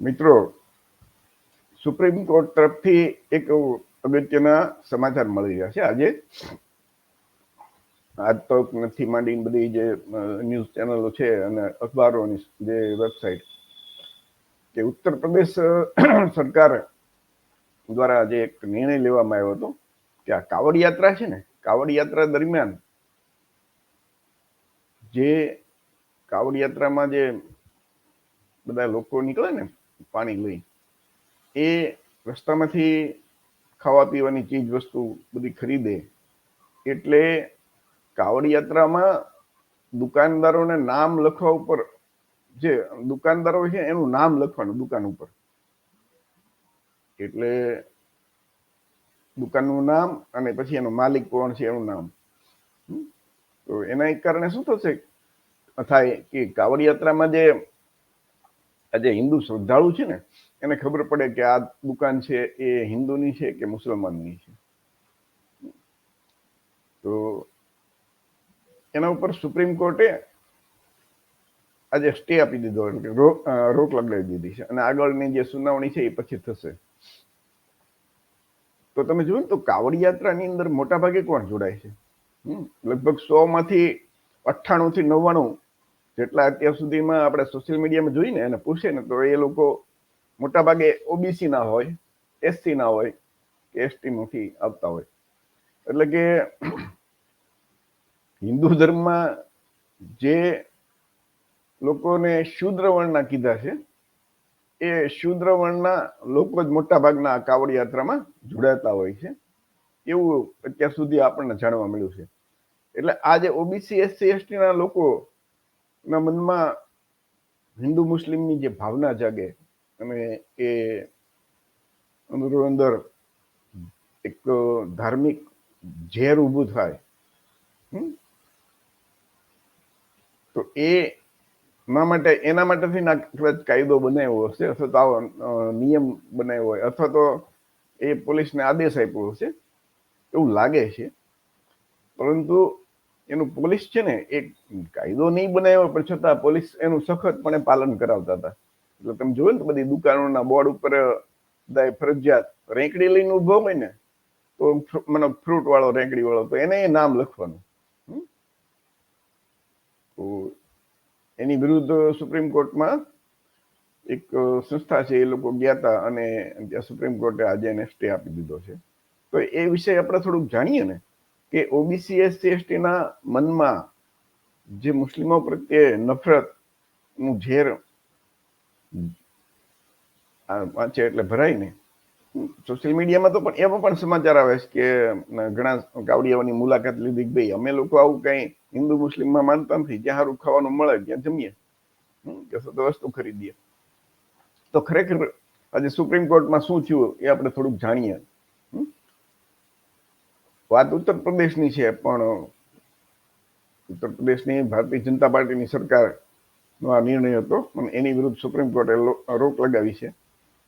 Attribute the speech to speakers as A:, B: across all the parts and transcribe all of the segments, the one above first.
A: મિત્રો supreme court તરફથી એક અગત્યના સમાચાર મળી રહ્યા છે આજે. આજ તક નથી માંડીને બધી જે ન્યૂઝ ચેનલો છે અને અખબારોની જે વેબસાઇટ કે ઉત્તર પ્રદેશ સરકાર દ્વારા જે એક નિર્ણય લેવામાં આવ્યો હતો કે આ કાવડ યાત્રા છે ને, કાવડ યાત્રા દરમિયાન જે કાવડ યાત્રામાં જે બધા લોકો નીકળે ને પાણી લઈ એ રસ્તામાંથી ખાવા પીવાની ચીજ વસ્તુ બધી ખરીદે. એટલે કાવડ યાત્રામાં દુકાનદારોને નામ લખવા ઉપર જે દુકાનદારો છે એનું નામ લખવાનું દુકાન ઉપર. એટલે દુકાનનું નામ અને પછી એનો માલિક કોણ છે એનું નામ. તો એના કારણે શું થશે? થાય કે કાવડ યાત્રામાં જે આજે હિન્દુ શ્રદ્ધાળુ છે ને, એને ખબર પડે કે આ દુકાન છે એ હિન્દુની છે કે મુસલમાનની છે? તો એના ઉપર સુપ્રીમ કોર્ટે આજે સ્ટે આપી દીધો એટલે રોક લગાવી દીધી છે. અને આગળની જે સુનાવણી છે એ પછી થશે. તો તમે જોયું તો કાવડ યાત્રાની અંદર મોટા ભાગે કોણ જોડાય છે? લગભગ સો માંથી અઠ્ઠાણું થી નવ્વાણું જેટલા અત્યાર સુધીમાં આપણે સોશિયલ મીડિયામાં જોઈને એને પૂછે ને, તો એ લોકો મોટા ભાગે ઓબીસી ના હોય એસસી ના હોય કે એસટી માંથી આવતા હોય. એટલે કે હિન્દુ ધર્મમાં જે લોકોને શુદ્ર વર્ણના કીધા છે, એ શુદ્ર વર્ણના લોકો જ મોટા ભાગના કાવડ યાત્રામાં જોડાતા હોય છે. એવું અત્યાર સુધી આપણને જાણવા મળ્યું છે. એટલે આ જે ઓબીસી એસસી એસટીના લોકો ના, મનમાં હિન્દુ મુસ્લિમની જે ભાવના જાગે અને એ અંદરો અંદર એક ધાર્મિક ઝેર ઊભું થાય તો એ ના માટે, એના માટેથી ના કદાચ કાયદો બનાવ્યો હશે અથવા તો નિયમ બનાવ્યો હોય અથવા તો એ પોલીસને આદેશ આપ્યો હશે, એવું લાગે છે. પરંતુ એનું પોલીસ છે ને, એ કાયદો નહીં બનાવ્યો, પણ છતાં પોલીસ એનું સખતપણે પાલન કરાવતા હતા. એટલે તમે જોયું ને બધી દુકાનોના બોર્ડ ઉપર બધા ફરજિયાત રેંકડી લઈને ઊભો હોય ને, તો મને ફ્રૂટ વાળો રેંકડી વાળો તો એને નામ લખવાનું. તો એની વિરુદ્ધ સુપ્રીમ કોર્ટમાં એક સંસ્થા છે, એ લોકો ગયા હતા અને ત્યાં સુપ્રીમ કોર્ટે આજે એને સ્ટે આપી દીધો છે. તો એ વિશે આપણે થોડુંક જાણીએ ને કે ઓબીસી એસસી એસટીના મનમાં જે મુસ્લિમો પ્રત્યે નફરતનું ઝેર વાંચે એટલે ભરાય ને સોશિયલ મીડિયામાં તો પણ એમાં પણ સમાચાર આવે છે કે ઘણા કાવડિયાઓની મુલાકાત લીધી કે ભાઈ, અમે લોકો આવું કઈ હિન્દુ મુસ્લિમમાં માનતા નથી, જ્યાં સારું ખાવાનું મળે, ત્યાં જમીએ. કે વસ્તુ ખરીદીએ. તો ખરેખર આજે સુપ્રીમ કોર્ટમાં શું થયું એ આપણે થોડુંક જાણીએ. વાત ઉત્તર પ્રદેશની છે, પણ ઉત્તર પ્રદેશની ભારતીય જનતા પાર્ટીની સરકારનો આ નિર્ણય હતો અને એની વિરુદ્ધ સુપ્રીમ કોર્ટે રોક લગાવી છે.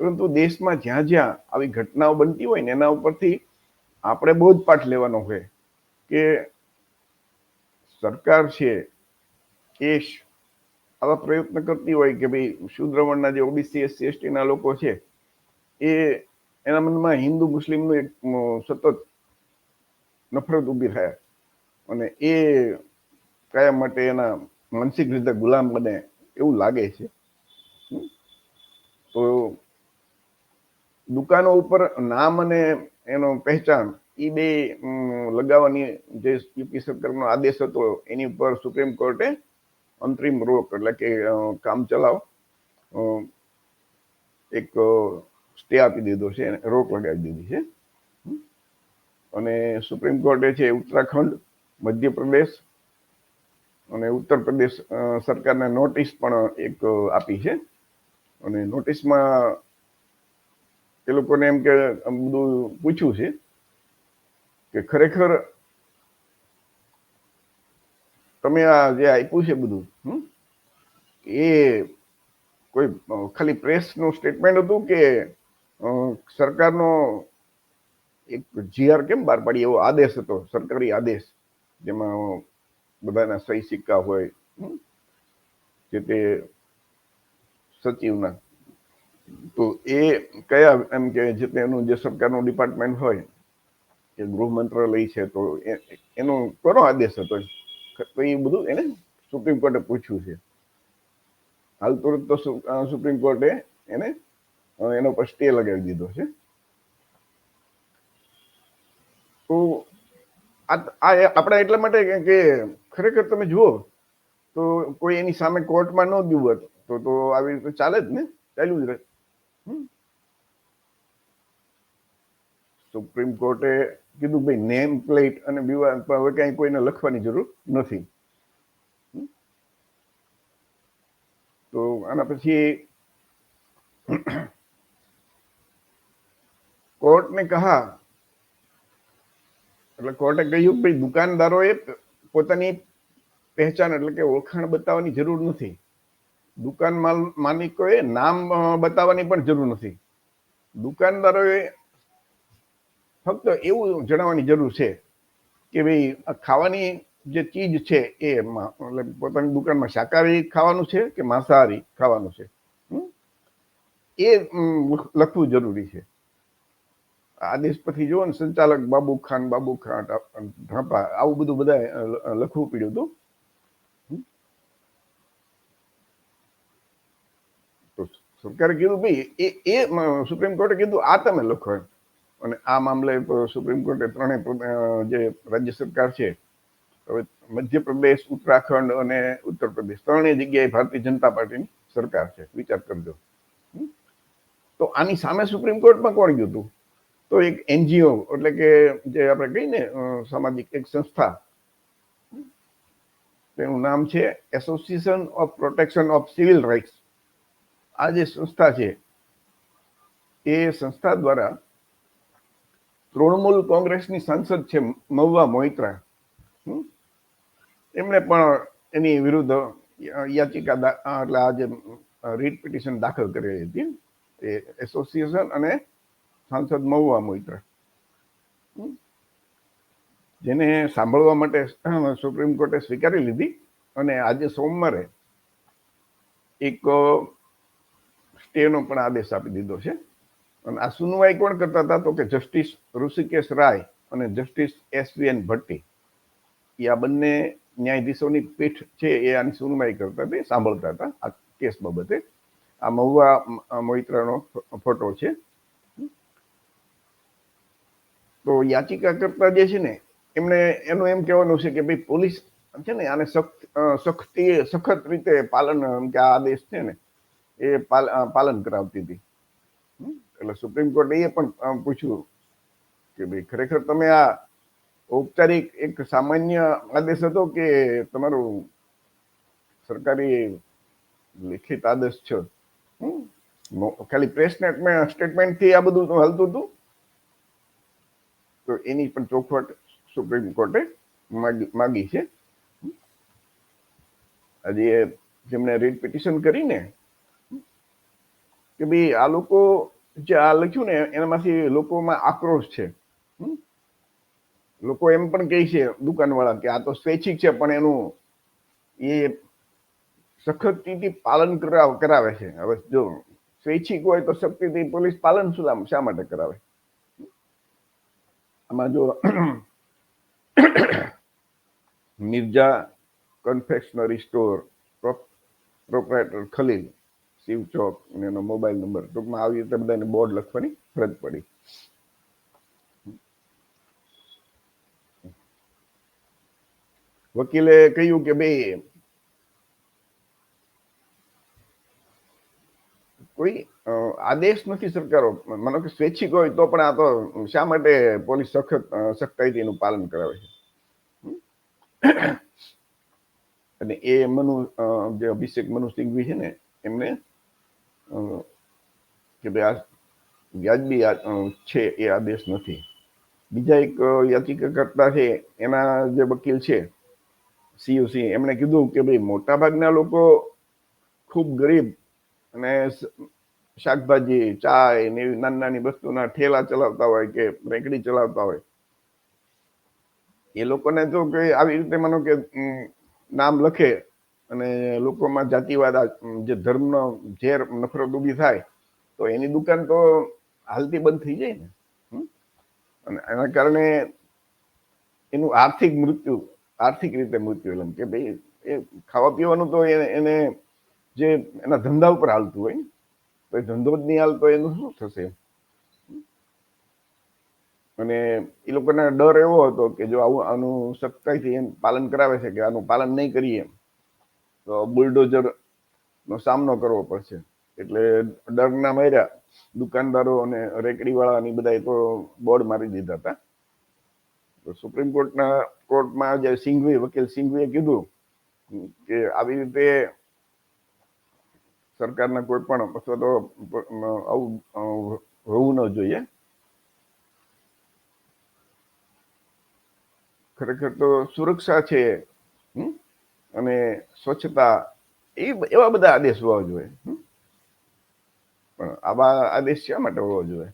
A: પરંતુ દેશમાં જ્યાં જ્યાં આવી ઘટનાઓ બનતી હોય ને એના ઉપરથી આપણે બહુ જ પાઠ લેવાનો હોય કે સરકાર છે એ આવા પ્રયત્ન કરતી હોય કે ભાઈ શુદ્રવણના જે ઓબીસી એસસી એસટીના લોકો છે એ એના મનમાં હિન્દુ, મુસ્લિમનું એક સતત નફરત ઊભી થાય. અને એ કાયમ માટે એના માનસિક રીતે ગુલામ બને એવું લાગે છે. તો દુકાનો ઉપર નામ અને એનો પહેચાન એ બે લગાવવાની જે યુપી સરકારનો આદેશ હતો, એની ઉપર સુપ્રીમ કોર્ટે અંતરિમ રોક એટલે કે કામ ચલાવ એક સ્ટે આપી દીધો છે, રોક લગાવી દીધી છે. અને સુપ્રીમ કોર્ટે છે ઉત્તરાખંડ, મધ્યપ્રદેશ અને ઉત્તર પ્રદેશ સરકારને નોટિસ પણ એક આપી છે. અને નોટિસમાં એ લોકોને એમ કે બધું પૂછ્યું છે કે ખરેખર તમે આ જે આપ્યું છે બધું એ કોઈ ખાલી પ્રેસનું સ્ટેટમેન્ટ હતું કે સરકારનો એક જીઆર કેમ બહાર પાડી? એવો આદેશ હતો, સરકારી આદેશ, જેમાં બધાના સહી સિક્કા હોય જે તે સચિવના. તો એ કયા એમ કે જે તેનું જે સરકારનું ડિપાર્ટમેન્ટ હોય કે ગૃહ મંત્રાલય છે, તો એ- એનો કોનો આદેશ હતો? તો એ બધું એને સુપ્રીમ કોર્ટે પૂછ્યું છે. હાલ તુરંત તો સુપ્રીમ કોર્ટે એને, એનો પર સ્ટે લગાવી દીધો છે. તો આ આપણે એટલા માટે કે ખરેખર તમે જુઓ, તો કોઈ એની સામે કોર્ટમાં ન ગયું હોત તો તો આવી રીતે ચાલે જ ને, ચાલ્યું જ રહે. સુપ્રીમ કોર્ટે કીધું ભાઈ નેમ પ્લેટ અને વિવાદ પણ હવે કઈ કોઈને લખવાની જરૂર નથી. તો આના પછી કોર્ટને કહા એટલે કોર્ટે કહ્યું, ભાઈ દુકાનદારોએ પોતાની પહેચાન એટલે કે ઓળખાણ બતાવવાની જરૂર નથી. દુકાન માલ માલિકોએ નામ બતાવવાની પણ જરૂર નથી. દુકાનદારોએ ફક્ત એવું જણાવવાની જરૂર છે કે ભાઈ ખાવાની જે ચીજ છે એ એટલે પોતાની દુકાનમાં શાકાહારી ખાવાનું છે કે માંસાહારી ખાવાનું છે? એ લખવું જરૂરી છે. આદેશ પછી જુઓ સંચાલક બાબુ ખાન બાબુ ખાન ઢાંપા, આવું બધું બધા લખવું પડ્યું હતું. તો સરકારે કીધું, ભાઈ, એ એ સુપ્રીમ કોર્ટે કીધું, આ તમે લખો એમ. અને આ મામલે સુપ્રીમ કોર્ટે ત્રણેય જે રાજ્ય સરકાર છે, હવે મધ્યપ્રદેશ, ઉત્તરાખંડ અને ઉત્તર પ્રદેશ ત્રણેય જગ્યાએ ભારતીય જનતા પાર્ટીની સરકાર છે. વિચાર કરજો? તો આની સામે સુપ્રીમ કોર્ટમાં કોણ ગયું હતું? તો એક એનજીઓ, એટલે કે જે આપણે કહીએ સામાજિક એક સંસ્થા, તેનું નામ છે association of protection of civil rights આ જે સંસ્થા છે, એ સંસ્થા દ્વારા તૃણમૂલ કોંગ્રેસની સાંસદ છે મહુવા મોહિત્રા? એમણે પણ એની વિરુદ્ધ યાચિકા એટલે આ જે રીટ પિટિશન દાખલ કરેલી હતી એ એસોસિએશન અને સાંસદ મહુવા મોઈત્રા? જેને સાંભળવા માટે સુપ્રીમ કોર્ટે સ્વીકારી લીધી અને આજે સોમવારે એક સ્ટેનો પણ આદેશ આપી દીધો છે. અને આ સુનવાઈ કોણ કરતા હતા તો કે જસ્ટિસ ઋષિકેશ રાય અને justice S V N Bhatti. એ આ બંને ન્યાયાધીશોની પીઠ છે એ આની સુનવાઈ કરતા હતી સાંભળતા હતા આ કેસ બાબતે. આ મહુવા મોઇત્રાનો ફોટો છે. તો યાચિકા કરતા જે છે ને, એમને એનું એમ કહેવાનું છે કે ભાઈ પોલીસ છે ને આને સખ્ત સખ્તી, સખત રીતે પાલન કે આ આદેશ છે ને, એ પાલ- પાલન કરાવતી હતી? એટલે સુપ્રીમ કોર્ટે એ પણ પૂછ્યું કે ભાઈ ખરેખર તમે આ ઔપચારિક એક સામાન્ય આદેશ હતો કે તમારું સરકારી લિખિત આદેશ છે? ખાલી પ્રેસ સ્ટેટમેન્ટથી આ બધું હલતું હતું તો એની પણ ચોખવટ સુપ્રીમ કોર્ટે માગી માગી છે. આજે જેમણે રીટ પિટિશન કરીને કે ભાઈ આ લોકો જે આ લખ્યું ને એનામાંથી લોકોમાં આક્રોશ છે. લોકો એમ પણ કહે છે દુકાનવાળા કે આ તો સ્વૈચ્છિક છે પણ એનું એ સખતથી પાલન કરાવ છે. હવે જો સ્વૈચ્છિક હોય તો શક્તિથી પોલીસ પાલન શું શા માટે કરાવે? આમાં જો Mirza confectionery store proprietor Khalil, Shiv Chowk અને એનો મોબાઈલ નંબર ટૂંકમાં આવી રીતે બધાને બોર્ડ લખવાની ફરજ પડી. વકીલે કહ્યું કે ભાઈ, કોઈ આદેશ નથી સરકારો. માનો કે સ્વૈચ્છિક હોય તો પણ આ તો શા માટે પોલીસ સખત સખ્તાઈથી એનું પાલન કરાવે છે? અને એ મનુ જે અભિષેક મનુ સિંઘવી છે ને એમને કે ભાઈ આ વ્યાજબી છે એ આદેશ નથી. બીજા એક અ, યાચિકા કરતા છે એના જે વકીલ છે સીયુસી એમણે કીધું કે ભાઈ મોટાભાગના લોકો ખૂબ ગરીબ અને શાકભાજી ચા એવી નાની નાની વસ્તુના ઠેલા ચલાવતા હોય કે રેકડી ચલાવતા હોય. એ લોકોને તો કે આવી રીતે માનો કે નામ લખે અને લોકોમાં જાતિવાદ જે ધર્મનો ઝેર, નફરત ઊભી થાય, તો એની દુકાન તો હાલતી બંધ થઈ જાય ને? અને એના કારણે એનું આર્થિક મૃત્યુ, આર્થિક રીતે મૃત્યુ એમ કે ભાઈ એ ખાવા પીવાનું તો એને જે એના ધંધા ઉપર હાલતું હોય તો ધંધો જ નહીં હાલતો એનું શું થશે? અને એ લોકોને ડર એવો હતો કે જો આવું આનું સખ્તાઈથી એમ પાલન કરાવે છે કે આનું પાલન નહીં કરીએ તો બુલડોઝર નો સામનો કરવો પડશે. એટલે ડરના માર્યા દુકાનદારો અને રેકડીવાળાની બધાએ તો બોર્ડ મારી દીધા હતા. સુપ્રીમ કોર્ટના કોર્ટમાં જે સિંઘવી વકીલ સિંઘવીએ કીધું કે આવી રીતે સરકારના કોઈ પણ અથવા તો આવું હોવું ન જોઈએ ખરેખર તો સુરક્ષા છે? અને સ્વચ્છતા, એ, એવા બધા આદેશ હોવા જોઈએ? પણ આવા આદેશ શા માટે હોવા જોઈએ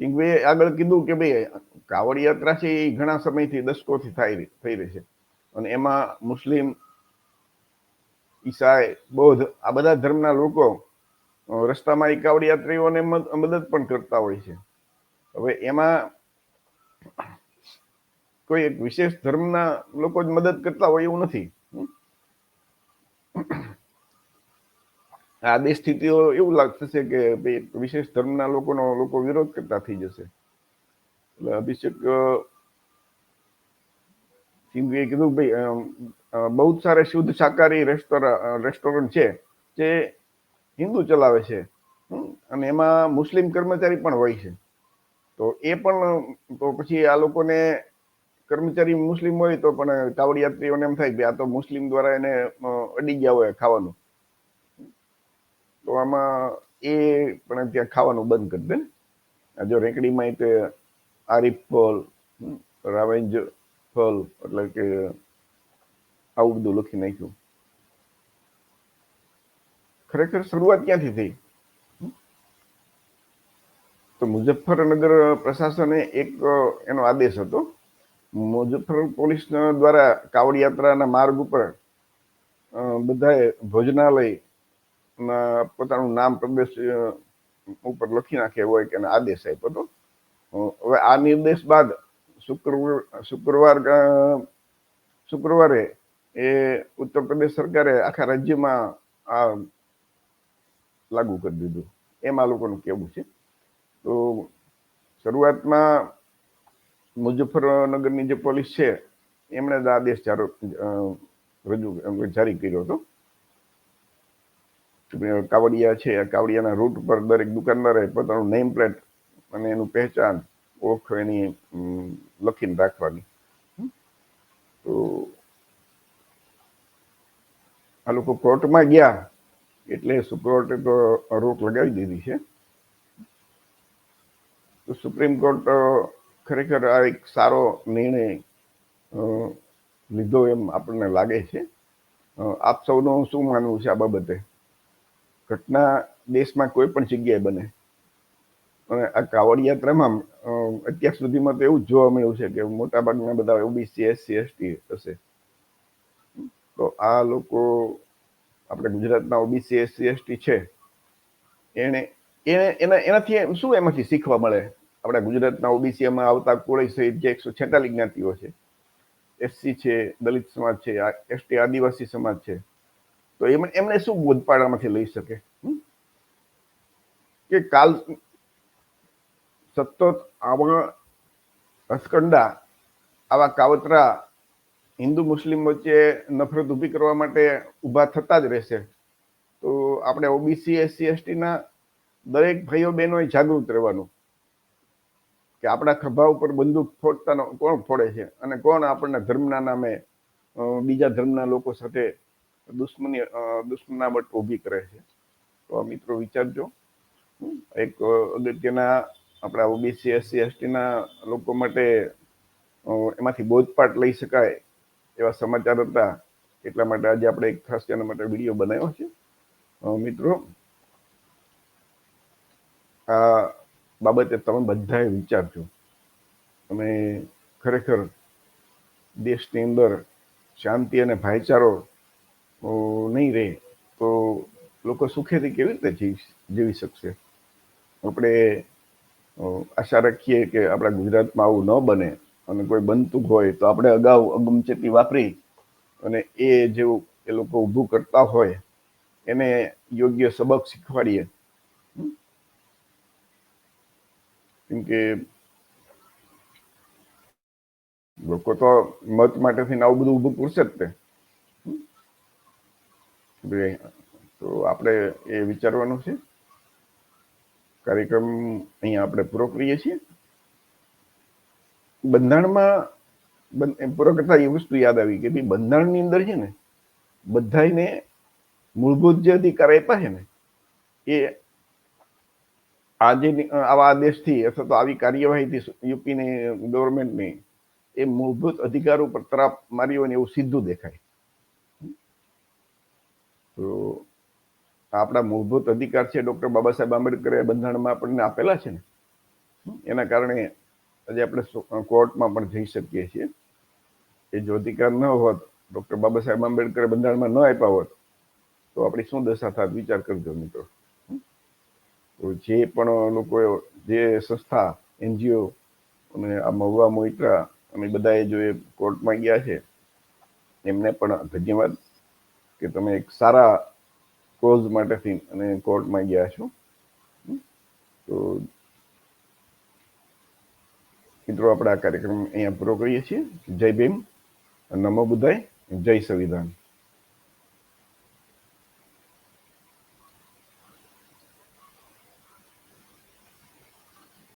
A: સિંઘવીએ આગળ કીધું કે ભાઈ, કાવડ યાત્રા છે એ ઘણા સમયથી દશકોથી થાય, થઈ રહી છે અને એમાં મુસ્લિમ ઈસાઈ બૌદ્ધ આ બધા ધર્મના લોકો રસ્તામાં એકાવડ કાવડ યાત્રીઓને મદદ પણ કરતા હોય છે. હવે એમાં કોઈ એક વિશેષ ધર્મના લોકો જ મદદ કરતા હોય એવું નથી. આ બે સ્થિતિઓ એવું લાગશે કે વિશેષ ધર્મના લોકોનો લોકો વિરોધ કરતા થઈ જશે. એટલે અભિષેક સિંઘવીએ કીધું ભાઈ બહુ જ સારા શુદ્ધ શાકાહારી રેસ્ટોરન્ટ છે જે હિન્દુ ચલાવે છે? અને એમાં મુસ્લિમ કર્મચારી પણ હોય છે. તો એ પણ, તો પછી આ લોકોને કર્મચારી મુસ્લિમ હોય તો પણ કાવડ યાત્રીઓને એમ થાય કે આ તો મુસ્લિમ દ્વારા એને અડી ગયા હોય ખાવાનું. તો આમાં એ પણ ત્યાં ખાવાનું બંધ કરી દે ને. જો રેકડીમાં તે આરીફ પોલ રાવેન્જ ફળ એટલે કે આવું બધું લખી નાખ્યું. ખરેખર શરૂઆત ક્યાંથી થઈ? તો મુઝફ્ફરનગર પ્રશાસને એક એનો આદેશ હતો. મુઝફ્ફર પોલીસ દ્વારા કાવડ યાત્રાના માર્ગ ઉપર બધાએ ભોજનાલય પોતાનું નામ પ્રદેશ ઉપર લખી નાખે હોય કે આદેશ આપ્યો હતો. હવે આ નિર્દેશ બાદ શુક્રવાર શુક્રવાર શુક્રવારે, એ ઉત્તર પ્રદેશ સરકારે આખા રાજ્યમાં આ લાગુ કરી દીધું. એમ આ લોકોનું કહેવું છે. તો શરૂઆતમાં મુઝફ્ફરનગરની જે પોલીસ છે, એમણે જ આદેશ જારો રજૂ, જારી કર્યો હતો. કાવડિયા છે કાવડિયાના રૂટ પર દરેક દુકાનદારે પોતાનું નેમ પ્લેટ અને એનું પહેચાન ઓળખ એની લખીને રાખવાની. તો આ લોકો કોર્ટમાં ગયા, એટલે સુપ્રીમ તો રોક લગાવી દીધી છે. તો સુપ્રીમ કોર્ટ ખરેખર આ એક સારો નિર્ણય લીધો એમ આપણને લાગે છે. આપ સૌનું શું માનવું છે આ બાબતે? ઘટના દેશમાં કોઈ પણ જગ્યાએ બને. અને આ કાવડ યાત્રામાં અત્યાર સુધીમાં તો એવું જોવા મળ્યું છે કે મોટાભાગના બધા ઓબીસી એસસી એસટી હશે. તો આ લોકો, આપણે ગુજરાતના ઓબીસી એસસી એસટી છે, એને એને, એના, એનાથી શું એમાંથી શીખવા મળે? આપણા ગુજરાતના ઓબીસીમાં આવતા કોળી સહિત જે એકસો છેતાલીસ જ્ઞાતિઓ છે એસસી છે, દલિત સમાજ છે એસટી આદિવાસી સમાજ છે, તો એમને એમને શું બોધપાડામાંથી લઈ શકે? કે કાલ સતત આવા હસકંડા આવા કાવતરા હિન્દુ મુસ્લિમ વચ્ચે નફરત ઊભી કરવા માટે ઊભા થતા જ રહેશે. તો આપણે ઓબીસી, એસસી, એસટીના દરેક ભાઈઓ બહેનોએ જાગૃત રહેવાનું કે આપણા ખભા ઉપર બંદૂક ફોડતાનો કોણ ફોડે છે અને કોણ આપણને ધર્મના નામે બીજા ધર્મના લોકો સાથે દુશ્મની દુશ્મનાવટ ઊભી કરે છે. તો મિત્રો વિચારજો. એક અગત્યના આપણા ઓબીસી એસસી એસટીના લોકો માટે એમાંથી બોધપાઠ લઈ શકાય એવા સમાચાર હતા. એટલા માટે આજે આપણે એક ખાસ તેના માટે વીડિયો બનાવ્યો છે. મિત્રો, આ બાબતે તમે બધાએ વિચારજો. તમે ખરેખર દેશની અંદર શાંતિ અને ભાઈચારો નહીં રહે તો લોકો સુખેથી કેવી રીતે જીવી શકશે? આપણે આશા રાખીએ કે આપણા ગુજરાતમાં આવું ન બને અને કોઈ બનતું હોય તો આપણે અગાઉ અગમચેતી વાપરી અને એ જેવું એ લોકો ઊભું કરતા હોય એને યોગ્ય સબક શીખવાડીએ. કેમ કે લોકો તો મત માટે થઈને આવું બધું ઊભું કરશે જ તે. તો આપણે એ વિચારવાનું છે. કાર્યક્રમ અહીંયા આપણે પૂરો કરીએ છીએ. બંધારણમાં પૂરો કરતા એ વસ્તુ યાદ આવી કે બંધારણની અંદર છે ને બધાયને મૂળભૂત જે અધિકાર આપ્યા છે ને, એ આજે આવા આદેશથી અથવા તો આવી કાર્યવાહીથી યુપીને ગવર્મેન્ટની એ મૂળભૂત અધિકાર ઉપર તરાપ મારી હોય ને એવું સીધું દેખાય. તો આપણા મૂળભૂત અધિકાર છે ડૉક્ટર બાબા સાહેબ આંબેડકરે બંધારણમાં આપણને આપેલા છે ને. એના કારણે આજે આપણે કોર્ટમાં પણ જઈ શકીએ છીએ. એ જો અધિકાર ન હોત, ડૉક્ટર બાબા સાહેબ આંબેડકરે બંધારણમાં ન આપ્યા હોત, તો આપણી શું દશા થાત? વિચાર કરજો મિત્રો. તો જે પણ લોકો જે સંસ્થા, એનજીઓ અને આ મહુવા મોઈત્રા અને બધાએ જો એ કોર્ટમાં ગયા છે, એમને પણ ધન્યવાદ કે તમે એક સારા કોઝ માટેથી અને કોર્ટમાં ગયા છો. તો મિત્રો, આપણે આ કાર્યક્રમ અહીંયા પૂરો કરીએ છીએ. જય ભીમ, નમો બુદ્ધાય, જય સંવિધાન.